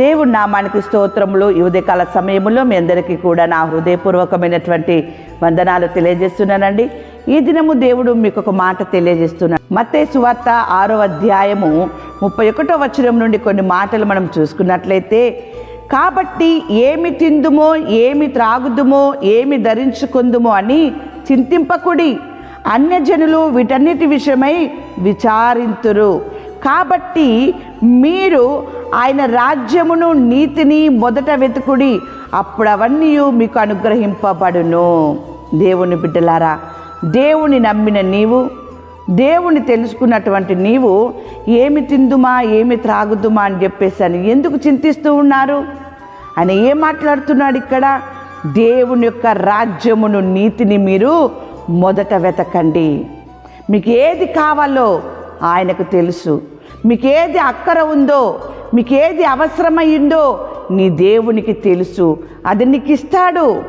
దేవుడి నామానికి స్తోత్రములు. ఈ ఉదయకాల సమయంలో మీ అందరికీ కూడా నా హృదయపూర్వకమైనటువంటి వందనాలు తెలియజేస్తున్నానండి. ఈ దినము దేవుడు మీకు ఒక మాట తెలియజేస్తున్నాడు. మత్తే సువార్త ఆరో అధ్యాయము ముప్పై ఒకటో వచనం నుండి కొన్ని మాటలు మనం చూసుకున్నట్లయితే కాబట్టి ఏమి తిందుమో ఏమి త్రాగుదుమో ఏమి ధరించుకుందుమో అని చింతింపకుడి అన్యజనులు వీటన్నిటి విషయమై విచారింతురు. కాబట్టి మీరు ఆయన రాజ్యమును నీతిని మొదట వెతుకుడి అప్పుడు అవన్నీ మీకు అనుగ్రహింపబడును. దేవుని బిడ్డలారా దేవుని నమ్మిన నీవు దేవుని తెలుసుకున్నటువంటి నీవు ఏమి తిందుమా ఏమి త్రాగుదుమా అని చెప్పేసి అని ఎందుకు చింతిస్తూ ఉన్నారు? ఆయన ఏం మాట్లాడుతున్నాడు ఇక్కడ? దేవుని యొక్క రాజ్యమును నీతిని మీరు మొదట వెతకండి. మీకు ఏది కావాలో ఆయనకు తెలుసు. మీకు ఏది అక్కర ఉందో మీకు ఏది అవసరమైందో నీ దేవునికి తెలుసు. అది నీకు ఇస్తాడు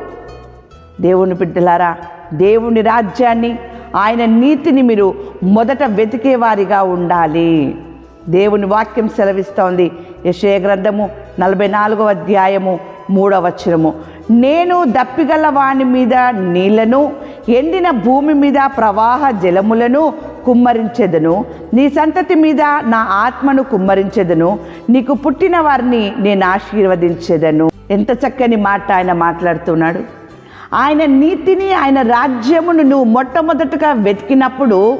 దేవుని బిడ్డలారా దేవుని రాజ్యాన్ని ఆయన నీతిని మీరు మొదట వెతికేవారిగా ఉండాలి. దేవుని వాక్యం సెలవిస్తోంది. యశయ గ్రంథము నలభై నాలుగవ అధ్యాయము మూడవచనము నేను దప్పిగల వాని మీద నీళ్ళను ఎండిన భూమి మీద ప్రవాహ జలములను కుమ్మరించెదను. నీ సంతతి మీద నా ఆత్మను కుమ్మరించెదను. నీకు పుట్టిన వారిని నేను ఆశీర్వదించెదను. ఎంత చక్కని మాట ఆయన మాట్లాడుతున్నాడు. ఆయన నీతిని ఆయన రాజ్యమును నువ్వు మొట్టమొదటగా వెతికినప్పుడు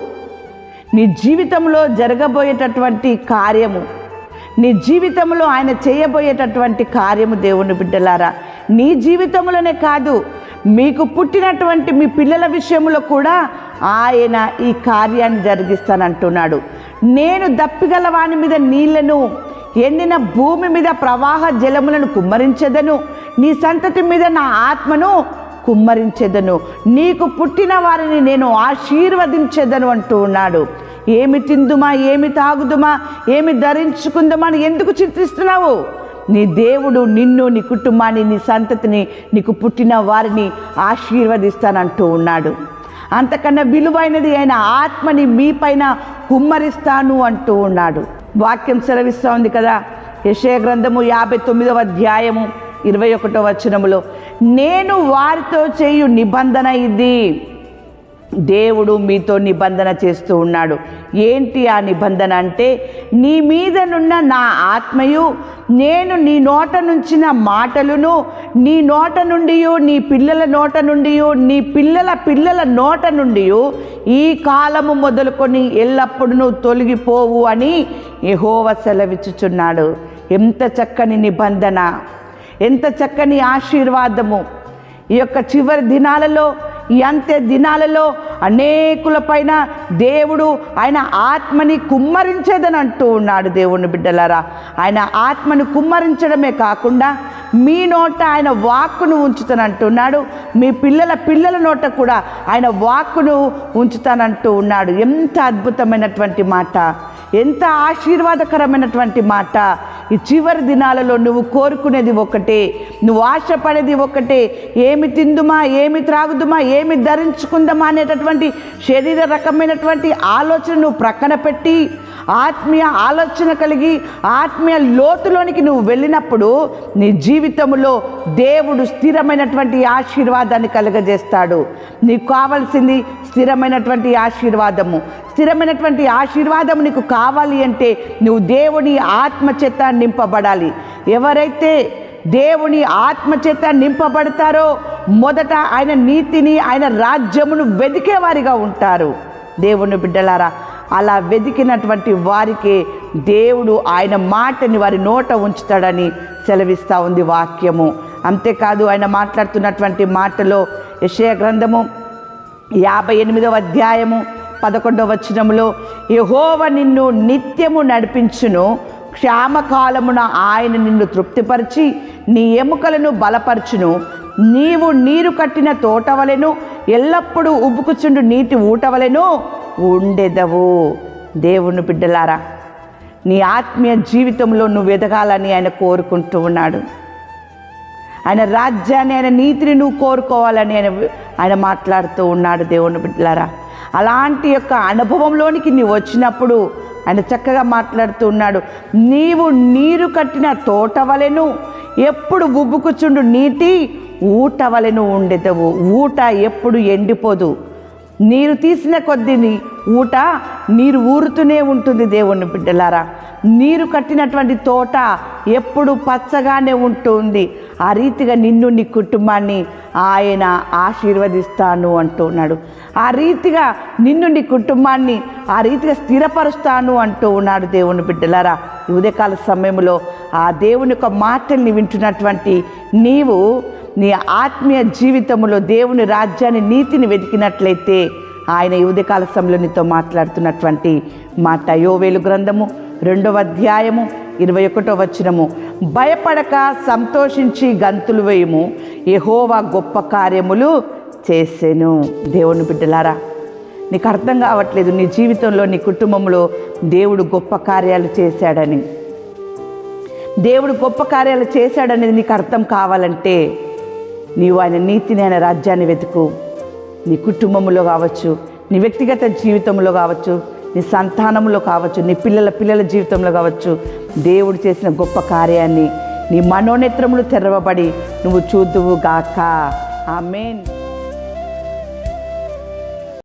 నీ జీవితంలో జరగబోయేటటువంటి కార్యము నీ జీవితంలో ఆయన చేయబోయేటటువంటి కార్యము దేవుని బిడ్డలారా. నీ జీవితంలోనే కాదు మీకు పుట్టినటువంటి మీ పిల్లల విషయంలో కూడా ఆయన ఈ కార్యాన్ని జరిగిస్తానంటున్నాడు. నేను దప్పిగల వాని మీద నీళ్ళను ఎండిన భూమి మీద ప్రవాహ జలములను కుమ్మరించదను. నీ సంతతి మీద నా ఆత్మను కుమ్మరించెదను. నీకు పుట్టిన వారిని నేను ఆశీర్వదించెదను అంటూ ఉన్నాడు ఏమి తిందుమా ఏమి తాగుదుమా ఏమి ధరించుకుందామా అని ఎందుకు చింతిస్తున్నావు? నీ దేవుడు నిన్ను నీ కుటుంబాన్ని నీ సంతతిని నీకు పుట్టిన వారిని ఆశీర్వదిస్తానంటూ ఉన్నాడు. అంతకన్నా విలువైనది అయిన ఆత్మని మీపైన కుమ్మరిస్తాను అంటూ ఉన్నాడు. వాక్యం సెలవిస్తూ ఉంది కదా? యశయ గ్రంథము యాభై తొమ్మిదవ అధ్యాయము ఇరవై ఒకటో వచనములో నేను వారితో చేయు నిబంధన ఇది. దేవుడు మీతో నిబంధన చేస్తూ ఉన్నాడు. ఏంటి ఆ నిబంధన అంటే నీ మీదనున్న నా ఆత్మయు నేను నీ నోట నుంచిన మాటలను నీ నోట నుండి నీ పిల్లల నోట నుండి నీ పిల్లల పిల్లల నోట నుండి ఈ కాలము మొదలుకొని ఎల్లప్పుడూ తొలగిపోవు అని యహోవ సెలవిచ్చుచున్నాడు. ఎంత చక్కని నిబంధన ఎంత చక్కని ఆశీర్వాదము. ఈ యొక్క చివరి దినాలలో ఈ అంత్య దినాలలో అనేకుల పైన దేవుడు ఆయన ఆత్మని కుమ్మరించేదని అంటూ ఉన్నాడు దేవుని బిడ్డలారా. ఆయన ఆత్మని కుమ్మరించడమే కాకుండా మీ నోట ఆయన వాక్కును ఉంచుతానంటున్నాడు మీ పిల్లల పిల్లల నోట కూడా ఆయన వాక్కును ఉంచుతానంటూ ఉన్నాడు. ఎంత అద్భుతమైనటువంటి మాట. ఎంత ఆశీర్వాదకరమైనటువంటి మాట. ఈ చివరి దినాలలో నువ్వు కోరుకునేది ఒకటే నువ్వు ఆశపడేది ఒకటే. ఏమి తిందుమా ఏమి త్రాగుదుమా ఏమి ధరించుకుందామా అనేటటువంటి శరీర రకమైనటువంటి ఆలోచన నువ్వు ప్రక్కన పెట్టి ఆత్మీయ ఆలోచన కలిగి ఆత్మీయ లోతులోనికి నువ్వు వెళ్ళినప్పుడు నీ జీవితంలో దేవుడు స్థిరమైనటువంటి ఆశీర్వాదాన్ని కలుగజేస్తాడు. నీకు కావాల్సింది స్థిరమైనటువంటి ఆశీర్వాదము. స్థిరమైనటువంటి ఆశీర్వాదం నీకు కావాలి అంటే నువ్వు దేవుని ఆత్మచేత నింపబడాలి. ఎవరైతే దేవుని ఆత్మచేత నింపబడతారో మొదట ఆయన నీతిని ఆయన రాజ్యమును వెదికేవారిగా ఉంటారు. దేవుని బిడ్డలారా అలా వెదికినటువంటి వారికే దేవుడు ఆయన మాటని వారి నోట ఉంచుతాడని సెలవిస్తూ ఉంది వాక్యము. అంతేకాదు ఆయన మాట్లాడుతున్నటువంటి మాటలో యశయ గ్రంథము యాభై ఎనిమిదవ అధ్యాయము పదకొండవ వచనములో యహోవ నిన్ను నిత్యము నడిపించును క్షామకాలమున ఆయన నిన్ను తృప్తిపరిచి నీ ఎముకలను బలపరచును. నీవు నీరు కట్టిన తోటవలెను ఎల్లప్పుడూ ఉబ్బుకుచుండు నీటి ఊటవలెను ఉండెదవు. దేవుని బిడ్డలారా నీ ఆత్మీయ జీవితంలో నువ్వు ఎదగాలని ఆయన కోరుకుంటూ ఉన్నాడు. ఆయన రాజ్యాన్ని ఆయన నీతిని నువ్వు కోరుకోవాలని ఆయన ఆయన మాట్లాడుతూ ఉన్నాడు దేవుని బిడ్డలారా. అలాంటి యొక్క అనుభవంలోనికి నీవు వచ్చినప్పుడు ఆయన చక్కగా మాట్లాడుతూ ఉన్నాడు. నీవు నీరు కట్టిన తోట వలెను ఎప్పుడు ఉబ్బుకుచుండు నీటి ఊట వలెను ఉండేదవు. ఊట ఎప్పుడు ఎండిపోదు. నీరు తీసిన కొద్దిని ఊట నీరు ఊరుతూనే ఉంటుంది దేవుని బిడ్డలారా. నీరు కట్టినటువంటి తోట ఎప్పుడు పచ్చగానే ఉంటుంది. ఆ రీతిగా నిన్ను నీ కుటుంబాన్ని ఆయన ఆశీర్వదిస్తాను అంటున్నాడు. ఆ రీతిగా నిన్ను నీ కుటుంబాన్ని ఆ రీతిగా స్థిరపరుస్తాను అంటూ ఉన్నాడు దేవుని బిడ్డలారా. ఉదయకాల సమయంలో ఆ దేవుని యొక్క మాటల్ని వింటున్నటువంటి నీవు నీ ఆత్మీయ జీవితంలో దేవుని రాజ్యాన్ని నీతిని వెతికినట్లయితే ఆయన యువదకాల ఉదయకాల సమయంలో నీతో మాట్లాడుతున్నటువంటి మాట యోవేలు గ్రంథము రెండవ అధ్యాయము ఇరవై ఒకటో వచ్చినము భయపడక సంతోషించి గంతులు వేయము. ఎహోవా గొప్ప కార్యములు చేసెను. దేవుని బిడ్డలారా నీకు అర్థం కావట్లేదు నీ జీవితంలో నీ కుటుంబంలో దేవుడు గొప్ప కార్యాలు చేశాడని. దేవుడు గొప్ప కార్యాలు చేశాడనేది నీకు అర్థం కావాలంటే నీవు ఆయన నీతిని ఆయన రాజ్యాన్ని వెతుకు. నీ కుటుంబంలో కావచ్చు నీ వ్యక్తిగత జీవితంలో కావచ్చు నీ సంతానంలో కావచ్చు నీ పిల్లల పిల్లల జీవితంలో కావచ్చు దేవుడు చేసిన గొప్ప కార్యాన్ని నీ మనోనేత్రములు తెరవబడి నువ్వు చూద్దువు గాక ఆమెన్.